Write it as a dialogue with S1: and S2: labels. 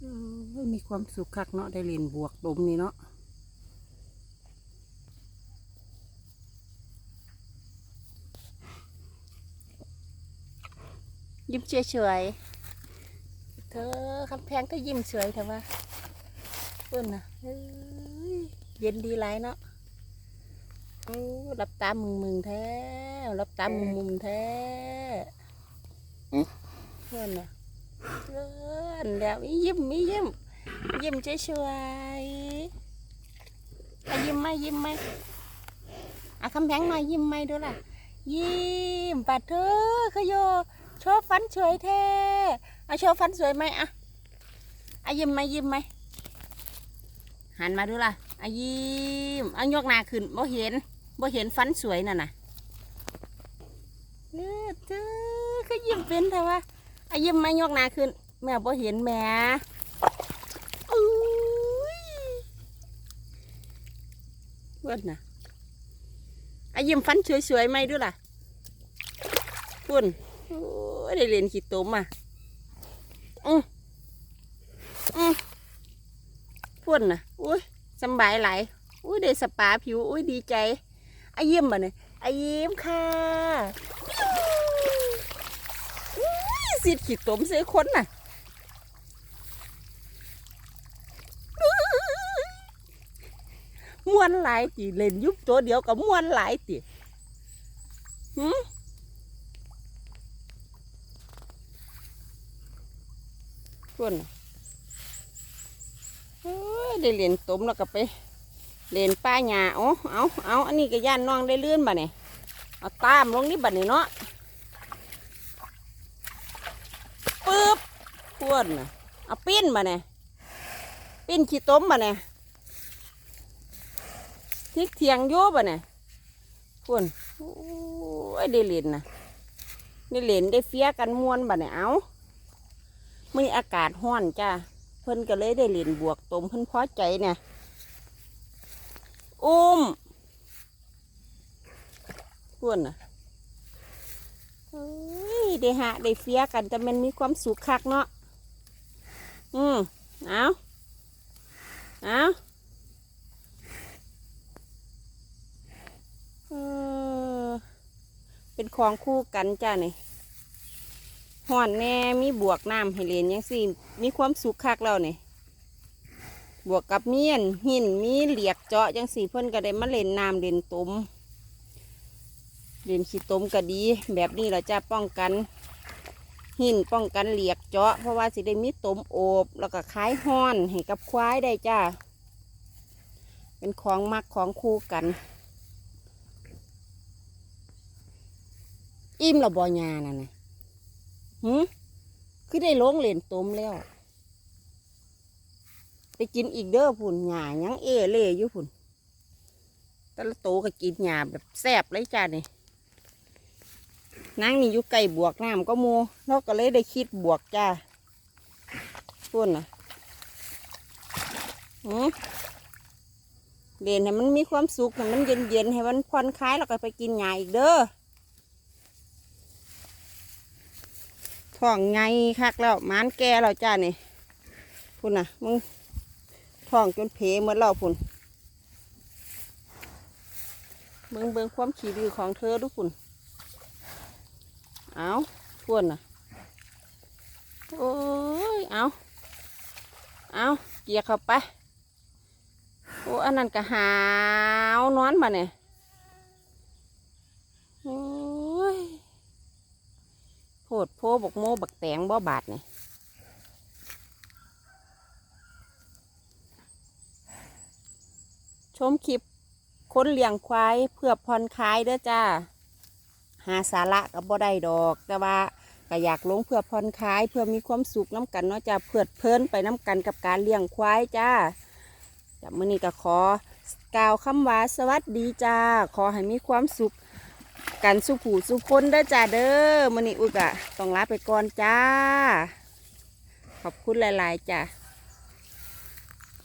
S1: เออมีความสุขคักเนาะได้เรียนบวกดมนี่เนาะยิ้มเฉยๆเธอคำแพงก็ยิ้มเฉยแต่ว่าเพื่อนนะเอ้ยเย็นดีไรเนาะโอ้รับตามึงมึงๆแท้รับตามุมมุมๆแท้
S2: อืม
S1: เพื่อนนะเพื่อ นแล้วอียิ้มอียิ้มยิ้มเฉยๆยิ้มไหมยิ้มไหมอะคำแพงหน่อยยิ้มไหมดูล่ะ ยิ้มปัดเธอขยโยโชว์ฟันสวยแท้เอาโชว์ฟันสวยไหมอะอะยิ้มไหมยิ้มไหมหันมาดูล่ะอะยิ้มเอายกหน้าขึ้นบ่เห็นบ่เห็นฟันสวยน่ะนะเออเธอก็ยิ้มเป็นแต่ว่าอะยิ้มไหมยกหน้าขึ้น แม่บ่เห็นแม่อุ้ยเว้นน่ะอะยิ้มฟันสวยๆไหมดูล่ะคุณโอ้ยได้เรียนขีดตุ้มอะอืออือพุ่นน่ะอุ้ยสบายไหลอุ้ยได้สปาผิว อุ้ยดีใจอายิ้มบ่เนี่ยอายิ้มค่ะอุ้ยสิดขีดตุ้มเสียคนน่ะม้ วนหลายตีเล่นยุบตัวเดียวกับม้วนหลายตีหืมพุ่นเอ้ยได้เรียนตมแล้วก็ไปเรียนป้าหญ้าเอาเอาเอาอันนี้ก็ย่านน้องได้เลื่อนบ่เนี่ยเอาตามลงนี่บ่เนี่ยเนาะปึ๊บพุ่นเอาปิ้นบ่เนี่ยปิ้นขี้ต้มบ่เนี่ย ทิกเทียงโยบ่เนี่ยพุ่นโอ้ยได้เรียนนะได้เรียนได้เฟียกันมวนบ่เนี่ยเอามื่ออากาศห้อนจ้าเพิ่นก็เลยได้เล่นบวกตมเพิ่นพอใจเนี่ยอุ้มพวนน่ะเฮ้ยได้หะได้เฟียกันแต่มันมีความสุขคักเนาะอืมเอาเอาเออ เป็นของคู่กันจ้านี่ห่อนแน่มีบวกน้ำให้เรียนยังสิมีความสุขคักแล้วนี่บวกกับเมียนหินมีเหลียกเจาะจังสี่เพิ่นก็ได้มาเล่นน้ำเล่นตมเล่นขี้ตมก็ดี แบบนี้เราจะป้องกัน หินป้องกันเหลียกเจาะ เพราะว่าสิได้มีตมโอบแล้วก็คล้ายห้อนให้กับควายได้จ้าเป็นของมักของคู่กัน อิ่มและบอยานั่นนะหืมคือได้ลงเล่นต้มแล้ว ไปกินอีกเด้อพุ่นหญ้ายังเอเล่อยู่พุ่นต่ละโตก็กินหญ้าแบบแซ่บเลยจ้านี่นางนี่อยู่ไก่บวกน้ำก็โมเราก็เลยได้คิดบวกจ้าพุ่นนะหืมเล่นให้มันมีความสุขให้มันเย็นๆให้มันผ่อนคลายแล้วก็ไปกินหญ้าอีกเด้อ ท้องไงคักแล้วมานแก่แล้วจ้านี่พุ่นน่ะมึงท้องจนเพเหมดแล้วพุ่นเบิงเบิ่งความขี้ดื้อของเธอดูพุ่นเอาพุ่นน่ะโอ้ยเอาเอาเกียร์เข้าไปโอ้อันนั้นก็หาวนอนมาเนี่ยโอ้ย โพดโพบกโมบักแตงบ่บาดนี่ชมคลิปคนเลี้ยงควายเพื่อผ่อนคลายเด้อจ้า หาสาระกับบ่ได้ดอก แต่ว่าก็อยากลงเพื่อผ่อนคลายเพื่อมีความสุขน้ำกันเนาะจ้าเพื่อเพลินไปน้ำกันกับการเลี้ยงควายจ้าจ้ามื่อนี้ก็ขอกล่าวคำว่าสวัสดีจ้า ขอให้มีความสุข กันสุผูสุคนเด้อจ้าเด้อมันนี่อุกอะต้องลาไปก่อนจ้า ขอบคุณหลาย ๆ จ้า